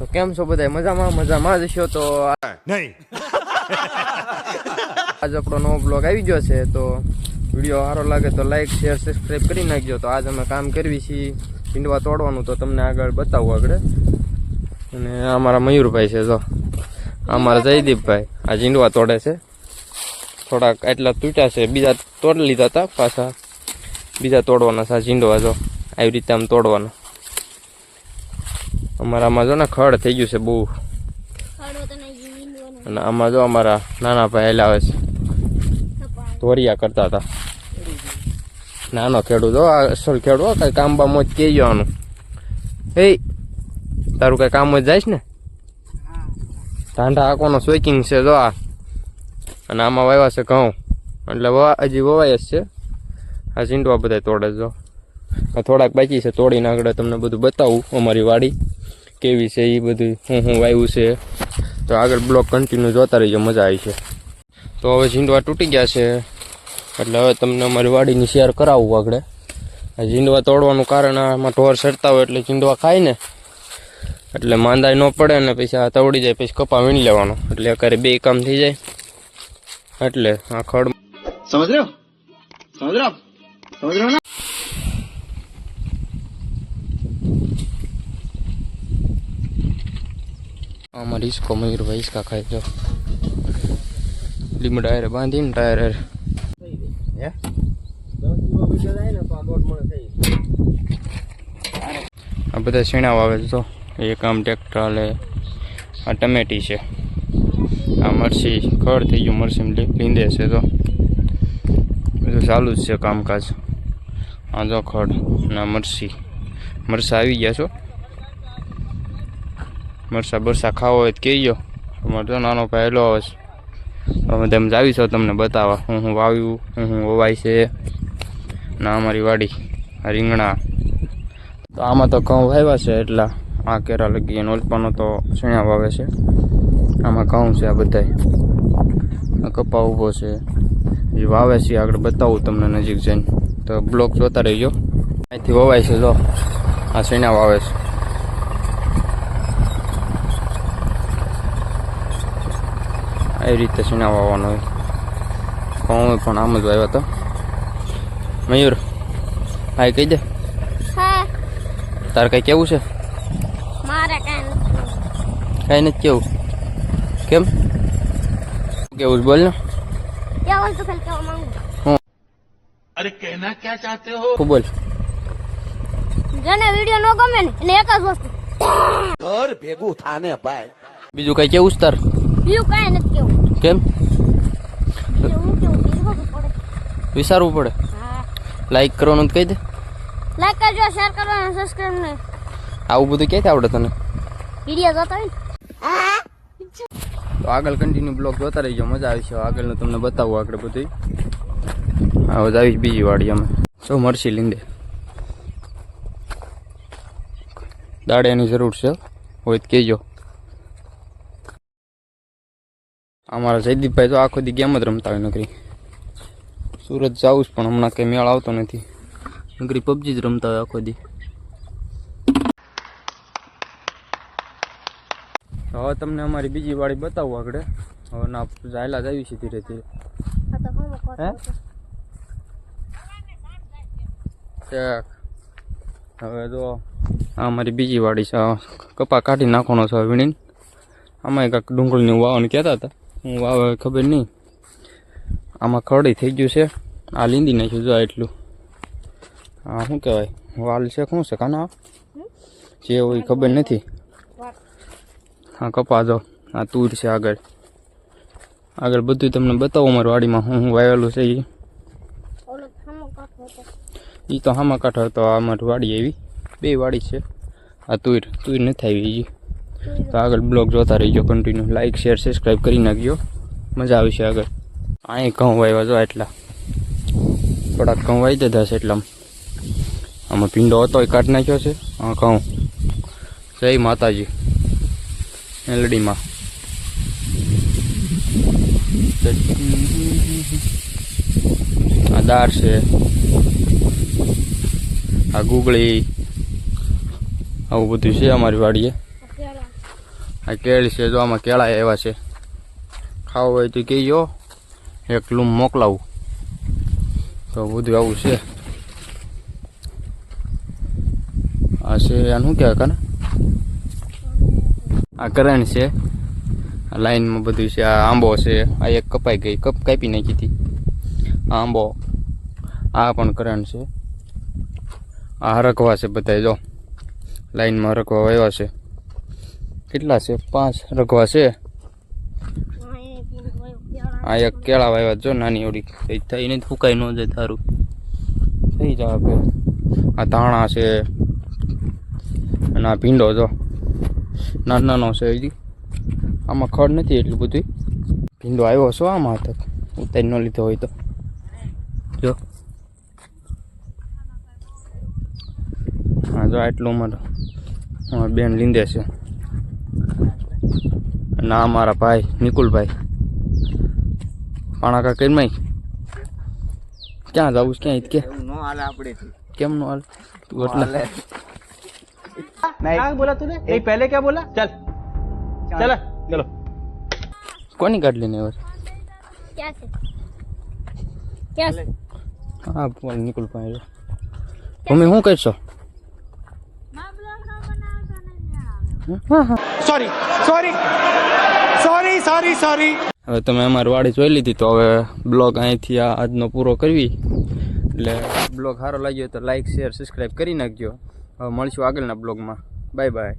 તો કેમ છો બધા મજામાં? મજામાં જ છો? તો નહીં. આજ આપણો નવો બ્લોગ આવી ગયો છે તો વીડિયો સારો લાગે તો લાઈક શેર સબસ્ક્રાઈબ કરી નાખજો. તો આજ અમે કામ કરવી છીએ ઈંડવા તોડવાનું. તો તમને આગળ બતાવું આગળ. અને અમારા મયુરભાઈ છે જો. અમારા જયદીપભાઈ. આ ઈંડવા તોડે છે. થોડાક એટલા તૂટ્યા છે. બીજા તોડી લીધા હતા પાછા. બીજા તોડવાના છે આ ઝીંડવા જો. આવી રીતે આમ તોડવાના. અમારામાં જો ને ખડ થઈ ગયું છે બહુ. જીવીનો અને આમાં જો અમારા નાના ભાઈ લાવે છે. ધોરિયા કરતા હતા. નાનો ખેડૂત હો આ અસલ ખેડૂત હો કઈ કામ બામ જ કહેજો આનું. એ તારું કઈ કામ જ જાય છે ને? ઢાંઢા આંકોનો સ્વેકિંગ છે જો આ. અને આમાં વાવ્યા છે ઘઉં. એટલે હજી વવાય જ છે. આ ચીંડવા બધા તોડે જો. થોડાક બાકી છે તોડીને આગળ તમને બધું બતાવું અમારી વાડી. કેવી છે એ બધું શું હું વાવ્યું છે. તો આગળ બ્લોક કન્ટિન્યુ જોતા રહીજો, મજા આવી છે. તો હવે ઝીંડવા તૂટી ગયા છે. એટલે હવે તમને અમારી વાડીની શેર કરાવવું આગળ. ઝીંડવા તોડવાનું કારણ આમાં ઢોર સરતા હોય એટલે ઝીંડવા ખાય ને. એટલે માંદાય ન પડે ને પછી આ તવડી જાય, પછી કપા વીણી લેવાનો. એટલે અત્યારે બે કામ થઈ જાય. એટલે આ ખડ સમજ સમજ સમજ આમાં રિસ્કો મયુરભાઈ હિસકા ખાય જો. લીમ ટાયર બાંધીને ટાયર આ બધા શીણાવ વાવે છે તો એક આમ ટ્રેક્ટર હાલે. આ ટમેટી છે. આ મરસી ખડ થઈ ગયું મરસી લીંદે છે તો બધું ચાલુ જ છે કામકાજ. આ જો ખડ ના મરસી. મરસા આવી ગયા છો? મરસા બરસા ખાવો હોય તો કહેજો. અમારે તો નાનો પહેલો આવે છે. અમે તેમ જાવી તમને બતાવવા. હું હું વાવ્યું, હું હું વવાય છે. ના, અમારી વાડી, રીંગણા. તો આમાં તો ઘઉં વાવ્યા છે એટલા. આ કેરા લગી અને ઓલપાનો તો શેણા વાવે છે. આમાં ઘઉં છે આ બધાય. કપા ઊભો છે. એ વાવે છે. આગળ બતાવું તમને નજીક જઈને. તો બ્લોક જોતા રહીજો. અહીંથી વવાય છે, જો. આ શેણા વાવે છે. એવી રીતે સુના વાવવાનો હોય હું પણ આમ જ વાવ્યો હતો. મયુર હા એ કહી દે. તારે કઈ કેવું છે? કઈ નથી. કેવું. કેમ? કેવું બોલ ને. અરે કહેના ક્યાં ચાહતે હો? બોલ? ગમે ને એક વસ્તુ. બીજું કઈ કેવું તાર? બીજું કાંઈ નથી કેવું. કેમ? વિચારવું પડે. હા. લાઈક કરવાનું કહી દે. લાઈક કરજો શેર કરવાનું સબસ્ક્રાઇબ ને. આવું બધું ક્યાંથી આવડે તને? વીડિયો જોતો હોય તો આગળ કન્ટિન્યુ બ્લોગ જોતા રહીજો મજા આવી છે. આગળનું તમને બતાવું આગળ બધું હવે આવી બીજી વાડી અમે. શું મરસી લીંદે દાડિયાની જરૂર છે. હોય તો કહેજો. અમારા જયદીપભાઈ તો આખો દી ગેમ જ રમતા હોય નકરી. સુરત જાવું જ પણ હમણાં કંઈ મેળ આવતો નથી. નકરી પબજી જ રમતા હોય આખો દી. હવે તમને અમારી બીજી વાળી બતાવું આગળ. હવે ના જાયલા જ આવી છે ધીરે ધીરે. હે? હવે જો આ અમારી બીજી વાડી છે. કપા કાઢી નાખવાનો છે વીણીને. આમાં કાંઈક ડુંગળીનું વાવન કહેતા હતા. હું વાવે ખબર નહીં. આમાં ખડી થઈ ગયું છે. આ લીંદી નાખ્યું જો એટલું. આ શું કહેવાય? વાલ છે, શું છે કાના? જે હોય ખબર નથી. હા, કપા જો. આ તૂર છે આગળ. આગળ બધું તમને બતાવો અમારી વાડીમાં હું હું વાવેલું છે એ એ તો હામાં કાંઠો હતો. આ મારી વાડી આવી બે વાડી છે. આ તુર. તુર નથી આવી હજી તો આગળ બ્લોગ જોતા રહીજો કન્ટિન્યુ લાઈક શેર સબસ્ક્રાઈબ કરી નાખજો. મજા આવશે આગળ. અહીં ઘઉં વાવ્યા જો એટલા થોડાક ઘઉં વાવી દીધા છે એટલા આમાં પિંડો હતો એ કાઢી નાખ્યો છે. હા ઘઉં. જય માતાજી. એલડીમાં. આ દાળ છે. આ ગુગળી. આવું બધું છે અમારી વાડીએ. આ કેળ છે, જો આમાં કેળા એવા છે. ખાવું હોય તો કહેજો એક લૂમ મોકલાવું. તો બધું આવું છે. આ છે, આનું કહેવાય કરે આ કરણ છે. લાઈનમાં બધું છે, આ આંબો છે, આ એક કપાઈ ગઈ, કપ કાપી નાખી હતી. આંબો, આ પણ કરણ છે. આ હરકવા છે બધા જો. લાઈનમાં હરકવા વાવ્યા છે. કેટલા છે? પાંચ રઘવા છે? આ એક કેળા વાવ્યા જો નાની કઈ થઈ નહીં ફૂકાઈ ન જાય તારું. થઈ જાય આપણે આ ધાણા છે. અને આ ભીંડો જો. નાનો નાનો છે હજી. આમાં ખડ નથી એટલું બધું. ભીંડો આવ્યો છો આમાં તક ઉતારી ન લીધો હોય તો. જો. હા, જો આટલું અમારા બેન લીંદે છે. અને આ મારા ભાઈ નિકુલભાઈ પાણા કા કેમ ક્યાં જવું છે ક્યાં કે નો હાલે આપણે કેમ નો હાલ તું એટલે क्या बोला तूने नहीं पहले क्या बोला चल चल चलो કોની ગાડી લઈને આવ્યો ક્યાં છે ક્યાં છે હા બોલ નિકુલભાઈ તમે શું કરશો હા હા sorry sorry sorry sorry sorry હવે તમે અમારી વાડી જોઈ લીધી તો હવે બ્લોગ અહીંથી આ આજનો પૂરો કરવી. એટલે બ્લોગ સારો લાગ્યો તો લાઈક શેર સબસ્ક્રાઈબ કરી નાખજો. હવે મળશું આગળના બ્લોગમાં. Bye bye